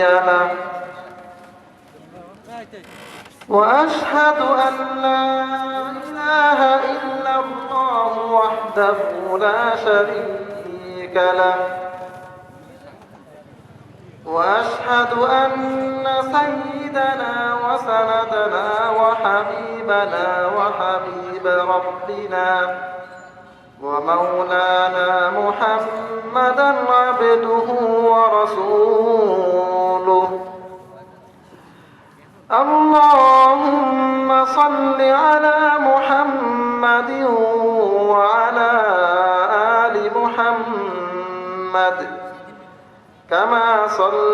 له وأشهد أن لا إله إلا الله وحده لا شريك له. وأشهد أن سيدنا وسندنا وحبيبنا وحبيب ربنا ومولانا محمدا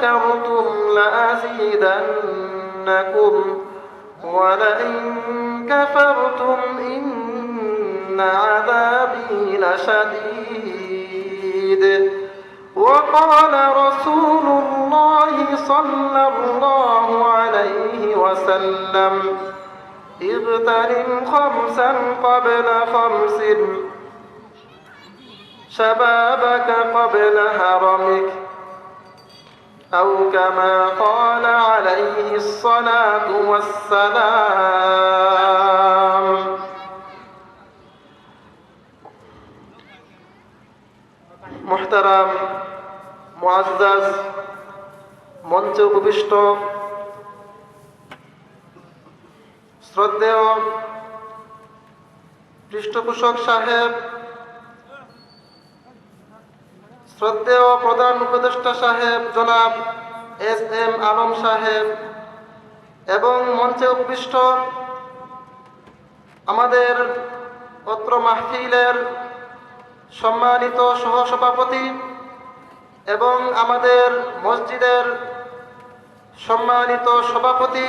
شكرتم لأزيدنكم ولئن كفرتم إن عذابي لشديد وقال رسول الله صلى الله عليه وسلم اغتنم خمسا قبل خمس شبابك قبل هرمك أو كما قال عليه الصلاة والسلام محترم মুআজ্জাজ মঞ্চে উপবিষ্ট শ্রদ্ধেয় পৃষ্ঠপোষক সাহেব শ্রদ্ধেয় প্রধান উপদেষ্টা সাহেব, জনাব এস এম আলম সাহেব এবং মঞ্চে উপবিষ্ট আমাদের অত্র মাহফিলের সম্মানিত সহসভাপতি এবং আমাদের মসজিদের সম্মানিত সভাপতি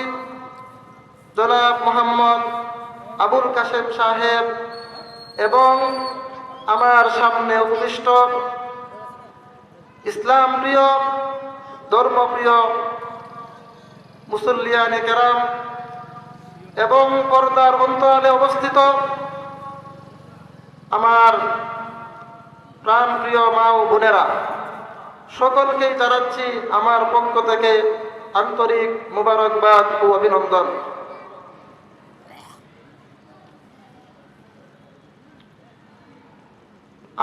জনাব মোহাম্মদ আবুল কাশেম সাহেব এবং আমার সামনে উপবিষ্ট ইসলাম প্রিয় ধর্মপ্রিয় মুসল্লিয়ানে কেরাম এবং পর্দার অন্তরালে অবস্থিত আমার প্রাণপ্রিয় মা ও বোনেরা, সকলকেই জানাচ্ছি আমার পক্ষ থেকে আন্তরিক মুবারকবাদ ও অভিনন্দন।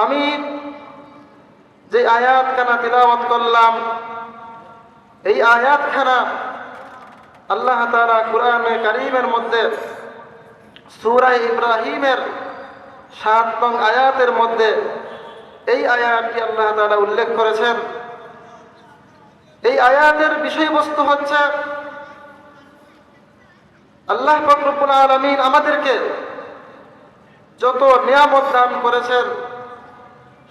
আমি যে আয়াতখানা তিলাওয়াত করলাম, এই আয়াতখানা আল্লাহ তাআলা কোরআনে কারিমের মধ্যে, সূরা ইব্রাহিমের সাত নং আয়াতের মধ্যে এই আয়াতটি আল্লাহ তাআলা উল্লেখ করেছেন। এই আয়াতের বিষয়বস্তু হচ্ছে, আল্লাহ ফকরুল আলমিন আমাদেরকে যত নিয়ামত দান করেছেন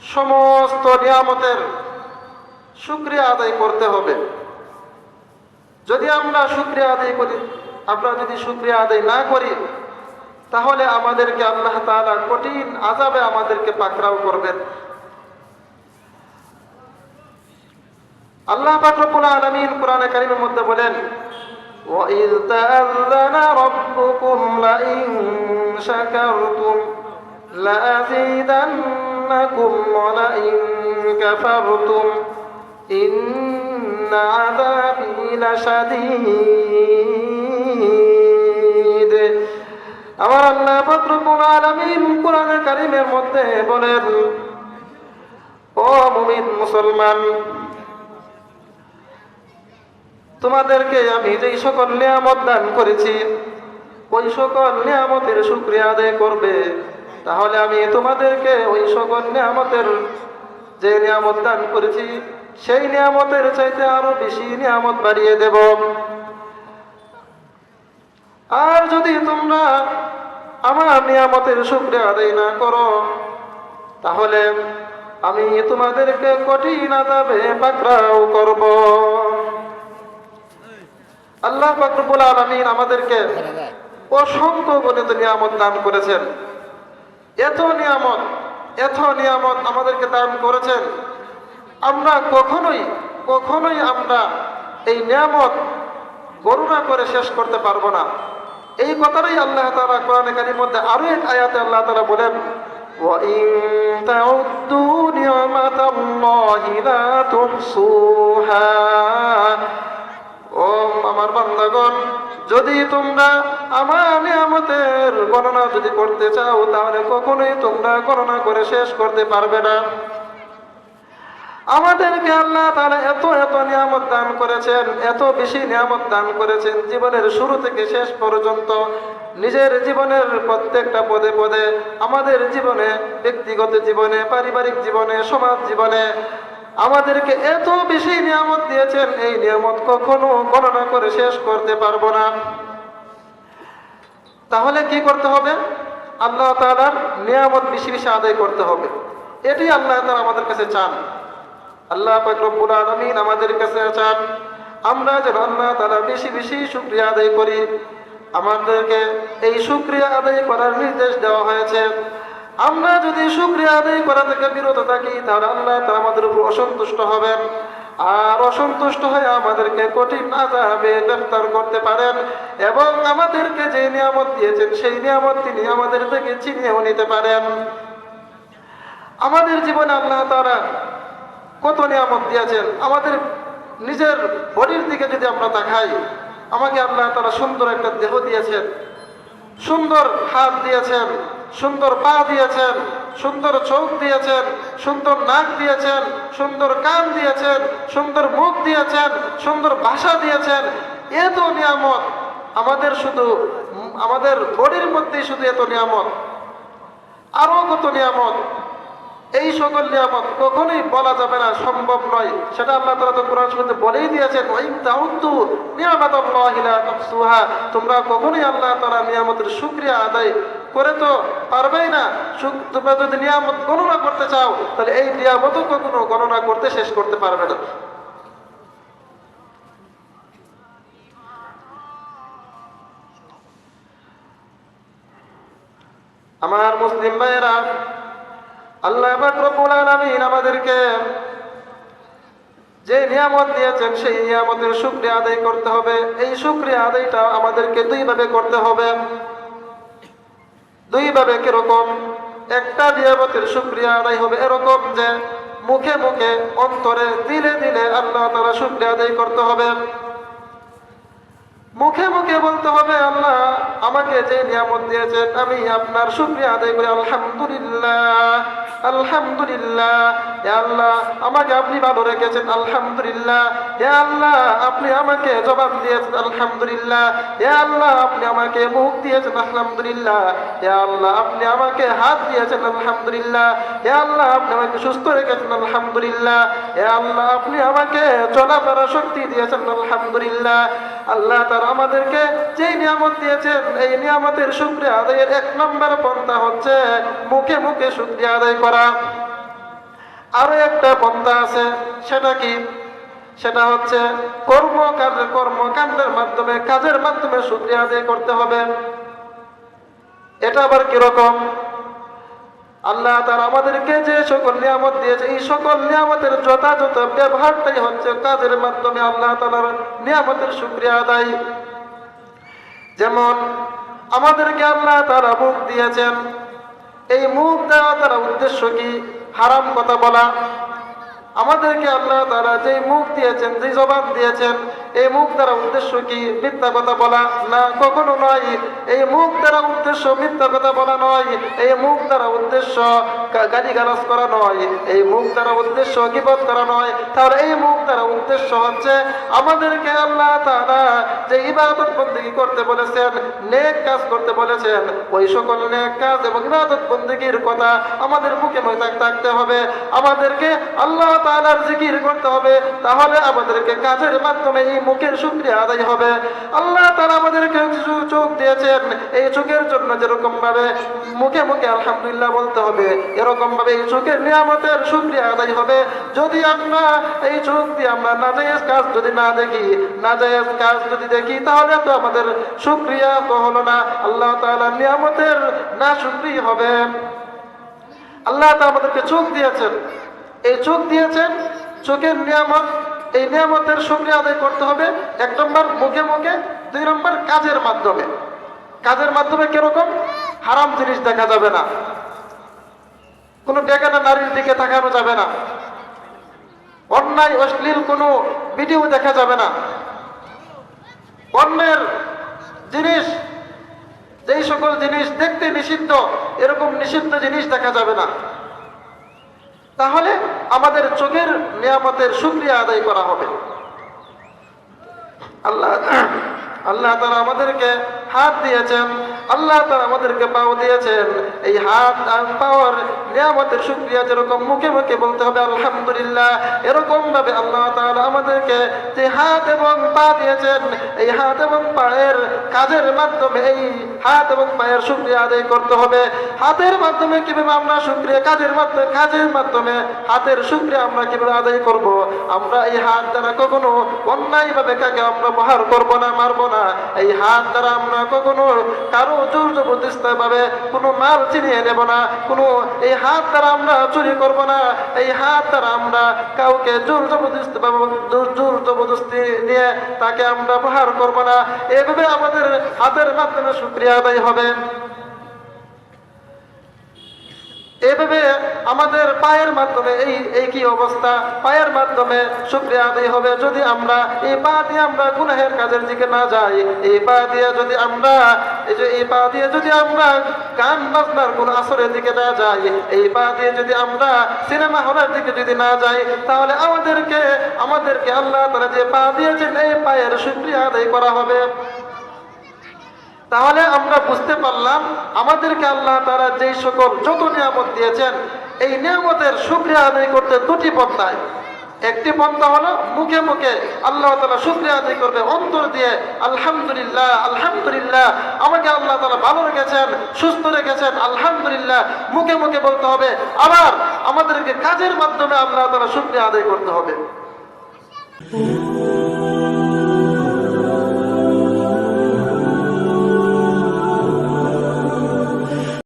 সমস্ত নিয়ামতের শুক্রিয়া আদায় করতে হবে যদি আমরা শুক্রিয়া আদায় করি আমরা যদি শুক্রিয়া আদায় না করি তাহলে আমাদেরকে আল্লাহ তাআলা কঠিন আজাবে আমাদেরকে পাকড়াও করবেন আল্লাহ পাক রব্বুল আলামিন কোরআনে কারীমের মধ্যে বলেন وَإِذْ تَأَذَّنَ رَبُّكُمْ لَئِن شَكَرْتُمْ لَأَزِيدَنَّكُمْ وَلَئِن كَفَرْتُمْ إِنَّ عَذَابِي لَشَدِيدٌ আমার আল্লাহ পাক রব্বুল আলামিন কোরআনে কারীমের মধ্যে বলেন মুসলমান তোমাদেরকে আমি যেই সকল নিয়ামত দান করেছি ওই সকল নিয়ামতের শুক্রিয়া আদায় করবে তাহলে আমি তোমাদেরকে ওই সকল নিয়ামতের যে নিয়ামত দান করেছি সেই নিয়ামতের চাইতে আরও বেশি নিয়ামত বাড়িয়ে দেব। আর যদি তোমরা আমার নিয়ামতের শুক্রিয়া আদায় না করো তাহলে আমি তোমাদেরকে কঠিন আদাবে পাকড়াও করব। আল্লাহ পাকরুল আলমিন আমাদেরকে অসংখ্য গণিত নিয়ামত দান করেছেন। এত নিয়ামত এত নিয়ামত আমাদেরকে দান করেছেন আমরা কখনোই কখনোই আমরা এই নিয়ামত গণনা করে শেষ করতে পারবো না এই কথাটাই আল্লাহ তালা কোরআন কারির মধ্যে আরো এক আয়াতে আল্লাহ তালা বলেন وَإِن ও আমার বান্দাগণ যদি তোমরা আমার নিয়ামতের গণনা যদি করতে চাও, তাহলে কখনোই তোমরা গণনা করে শেষ করতে পারবে না। আমাদেরকে আল্লাহ তাআলা এত এত নিয়ামত দান করেছেন, এত বেশি নিয়ামত দান করেছেন জীবনের শুরু থেকে শেষ পর্যন্ত। নিজের জীবনের প্রত্যেকটা পদে পদে, আমাদের জীবনে, ব্যক্তিগত জীবনে, পারিবারিক জীবনে, সমাজ জীবনে আমাদেরকে এত বেশি নিয়ামত দিয়েছেন, এই নিয়ামত কখনো গণনা করে শেষ করতে পারব না। তাহলে কি করতে হবে? আল্লাহ তাআলার নিয়ামত বেশি বেশি আদায় করতে হবে। এটি আল্লাহ তাআলা আমাদের কাছে চান। আল্লাহ পাক রব্বুল আলামিন আমাদের কাছে চান, আমরা যেন আল্লাহ তাআলা বেশি বেশি শুকরিয়া আদায় করি। আমাদেরকে এই শুকরিয়া আদায় করার নির্দেশ দেওয়া হয়েছে। আমরা যদি শুক্রিয়া আদায় করা থেকে বিরত থাকি, তাহলে আল্লাহ তাআলা আমাদের উপর অসন্তুষ্ট হবেন। আর অসন্তুষ্ট হয়ে আমাদেরকে কঠিন আজাবে গ্রেফতার করতে পারেন এবং আমাদেরকে যে নিয়ামত দিয়েছেন, সেই নিয়ামত তিনি আমাদের থেকে ছিনিয়েও নিতে পারেন। আমাদের জীবনে আল্লাহ তারা কত নিয়ামত দিয়েছেন। আমাদের নিজের বডির দিকে যদি আমরা তাকাই, আমাকে আল্লাহ তারা সুন্দর একটা দেহ দিয়েছেন, সুন্দর হাত দিয়েছেন সুন্দর পা দিয়েছেন, সুন্দর চোখ দিয়েছেন, সুন্দর নাক দিয়েছেন, সুন্দর কান দিয়েছেন, সুন্দর মুখ দিয়েছেন, সুন্দর ভাষা দিয়েছেন। এত নিয়ামত। আমাদের শুধু, আমাদের বডির মধ্যেই শুধু এত নিয়ামত। আরও কত নিয়ামত। এই সকল নিয়ামত কখনোই বলা যাবে না, সম্ভব নয়। সেটা আল্লাহ তালা তো কোরআন শুনতে বলেই দিয়েছেন ওই তাউদ্দু নিয়ামত সুহা তোমরা কখনোই আল্লাহ তালা নিয়ামতের শুক্রিয়া আদায় করে তো পারবেই না। তোমরা যদি নিয়ামত গণনা করতে চাও, তাহলে এই নিয়ামতও কখনো গণনা করতে শেষ করতে পারবে না। আমার মুসলিম ভাইয়েরা আল্লাহ রব্বুল আমাদেরকে যে নিয়ামত দিয়েছেন, সেই নিয়ামতের শুক্রিয়া আদায় করতে হবে। এই শুক্রিয়া আদায়টা আমাদেরকে দুইভাবে করতে হবে। দুইভাবে কীরকম? একটা নিয়ামতের শুক্রিয়া আদায় হবে এরকম যে মুখে মুখে, অন্তরে দিলে দিলে আল্লাহ তারা শুক্রিয়া আদায় করতে হবে। মুখে মুখে বলতে হবে, আল্লাহ আমাকে যে নিয়ামত দিয়েছেন, আমি আপনার শুক্রিয়া আদায় করি, আলহামদুলিল্লাহ। আলহামদুলিল্লাহ। হে আল্লাহ, আমাকে আপনি ভালো রেখেছেন, আলহামদুলিল্লাহ। হে আল্লাহ, আপনি আমাকে জবাব দিয়েছেন, আলহামদুলিল্লাহ। হে আল্লাহ, আপনি আমাকে মুখ দিয়েছেন, আলহামদুলিল্লাহ। হে আল্লাহ, আপনি আমাকে হাত দিয়েছেন, আলহামদুলিল্লাহ। হে আল্লাহ, আপনি আমাকে সুস্থ রেখেছেন, আলহামদুলিল্লাহ। হে আল্লাহ, আপনি আমাকে চলাফেরা শক্তি দিয়েছেন, আলহামদুলিল্লাহ। আল্লাহ তার আমাদেরকে যেই নিয়ামত দিয়েছেন, এই নিয়ামতের শুক্রিয়া আদায়ের এক নম্বর পন্থা হচ্ছে মুখে মুখে শুক্রিয়া আদায় করা। আরও একটা পন্থা আছে, সেটা কি? সেটা হচ্ছে কর্ম কাজ কর্মকাণ্ডের মাধ্যমে, কাজের মাধ্যমে শুক্রিয়া আদায় করতে হবে। এটা আবার কীরকম? আল্লাহ তার আমাদেরকে যে সকল নিয়ামত দিয়েছে, এই সকল নিয়ামতের যথাযথ ব্যবহারটাই হচ্ছে কাজের মাধ্যমে আল্লাহ তালার নিয়ামতের শুক্রিয়া আদায়। যেমন আমাদেরকে আল্লাহ তারা মুখ দিয়েছেন, এই মুখ দেওয়া তারা উদ্দেশ্য কি? হারাম কথা বলা। আমাদেরকে আল্লাহ তারা যেই মুখ দিয়েছেন যেই জবাব দিয়েছেন এই মুখ দ্বারা উদ্দেশ্য কি মিথ্যা কথা বলা? না, কখনো নয়। এই মুখ দ্বারা উদ্দেশ্য মিথ্যা কথা বলা নয়। এই মুখ দ্বারা উদ্দেশ্য গালি গালাজ করা নয়। এই মুখ দ্বারা উদ্দেশ্য গিবত করা নয়। তাহলে এই মুখ দ্বারা উদ্দেশ্য হচ্ছে আমাদেরকে আল্লাহ তাআলা যে ইবাদত বন্দেগী করতে বলেছেন, নেক কাজ করতে বলেছেন, ওই সকল নেক কাজ এবং ইবাদত বন্দেগীর কথা আমাদের মুখে মুখে থাকতে হবে। আমাদেরকে আল্লাহ তাআলার জিকির করতে হবে। তাহলে আমাদেরকে কাজের মাধ্যমে মুখের শুক্রিয়া আদায় হবে। আল্লাহ তাআলা আমাদেরকে চোখ দিয়েছেন। এই চোখের জন্য যেরকম ভাবে মুখে মুখে আলহামদুলিল্লাহ বলতে হবে, এরকম ভাবে এই চোখের নিয়ামতের শুকরিয়া আদায় হবে। যদি আমরা এই চোখ দিয়ে আমরা নাজায়েজ কাজ যদি না দেখি, নাজায়েজ কাজ যদি দেখি, তাহলে তো আমাদের শুক্রিয়া তো হলো না। আল্লাহ তাআলার নিয়ামতের না শুকরিয়া হবে। আল্লাহ তো আমাদেরকে চোখ দিয়েছেন। এই চোখ দিয়েছেন, চোখের নিয়ামত এই নিয়ামতের শুকরিয়া আদায় করতে হবে। এক নম্বর, মুখে মুখে। দুই নম্বর, কাজের মাধ্যমে। কাজের মাধ্যমে কীরকম? হারাম জিনিস দেখা যাবে না। কোনো বেগানা নারীর দিকে তাকানো যাবে না। অন্যায়, অশ্লীল কোনো ভিডিও দেখা যাবে না। অন্যের জিনিস, যেই সকল জিনিস দেখতে নিষিদ্ধ, এরকম নিষিদ্ধ জিনিস দেখা যাবে না। তাহলে আমাদের চোখের নিয়ামতের শুক্রিয়া আদায় করা হবে। আল্লাহ আল্লাহ তারা আমাদেরকে হাত দিয়েছেন, আল্লাহ তারা আমাদেরকে পাও দিয়েছেন। এই হাত আর পাওয়ার নিয়ামতের শুক্রিয়া যেরকম মুখে মুখে বলতে হবে, আলহামদুলিল্লাহ, এরকম ভাবে আল্লাহ তাআলা আমাদেরকে যে হাত এবং পা দিয়েছেন, এই হাত এবং পায়ের কাজের মাধ্যমে এই হাত এবং পায়ের শুক্রিয়া আদায় করতে হবে। হাতের মাধ্যমে কীভাবে আমরা শুক্রিয়া, কাজের মাধ্যমে কাজের মাধ্যমে হাতের শুক্রিয়া আমরা কীভাবে আদায় করব? আমরা এই হাত দ্বারা কখনো অন্যায় ভাবে কাকে আমরা প্রহার করব না, মারবো না। এই হাত দ্বারা আমরা কখনো কারও জোর জবরদস্তি পাবে কোনো মাল চিনিয়ে নেব না, কোনো এই হাত দ্বারা আমরা চুরি করব না, এই হাত দ্বারা আমরা কাউকে জোর পাবো জোর জবরদস্তি নিয়ে তাকে আমরা প্রহার করব না। এভাবে আমাদের হাতের মাধ্যমে শুক্রিয়া আদায় হবে। এভাবে আমাদের পায়ের মাধ্যমে, এই এই কি অবস্থা? পায়ের মাধ্যমে শুক্রিয়া আদায় হবে যদি আমরা এই পা দিয়ে আমরা গুনাহের কাজের দিকে না যাই। এই পা দিয়ে যদি আমরা, এই যে এই পা দিয়ে যদি আমরা গান বাজনার কোন আসরের দিকে না যাই, এই পা দিয়ে যদি আমরা সিনেমা হলের দিকে যদি না যাই, তাহলে আমাদেরকে আমাদেরকে আল্লাহ তারা যে পা দিয়েছেন, এই পায়ের শুক্রিয়া আদায় করা হবে। তাহলে আমরা বুঝতে পারলাম আমাদেরকে আল্লাহ তারা যেই সকল যত নিয়ামত দিয়েছেন, এই নিয়ামতের শুক্রিয়া আদায় করতে দুটি পন্থায়। একটি পন্থা হলো মুখে মুখে আল্লাহ তালা শুক্রিয়া আদায় করবে, অন্তর দিয়ে আলহামদুলিল্লাহ আলহামদুলিল্লাহ, আমাকে আল্লাহ তালা ভালো রেখেছেন, সুস্থ রেখেছেন, আলহামদুলিল্লাহ, মুখে মুখে বলতে হবে। আবার আমাদেরকে কাজের মাধ্যমে আল্লাহ তালা শুক্রিয়া আদায় করতে হবে।